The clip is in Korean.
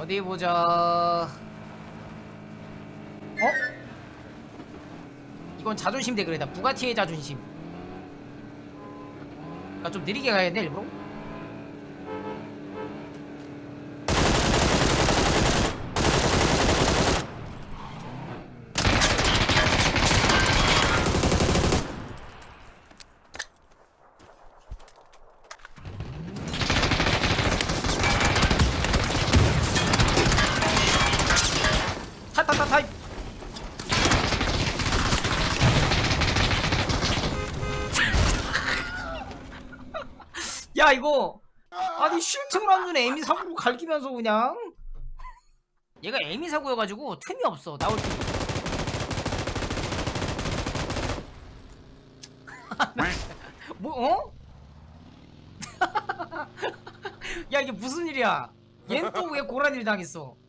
어디 보자. 어? 이건 자존심 대결이다. 부가티의 자존심. 나좀 느리게 가야 돼 일부러. 타타타타. 야 이거. 아니 실증을 안 주네 에미 사고로 갈기면서 그냥. 얘가 에미 사고여가지고 틈이 없어 나올 틈 뭐 어? 야 이게 무슨 일이야? 얜 또왜일 당했어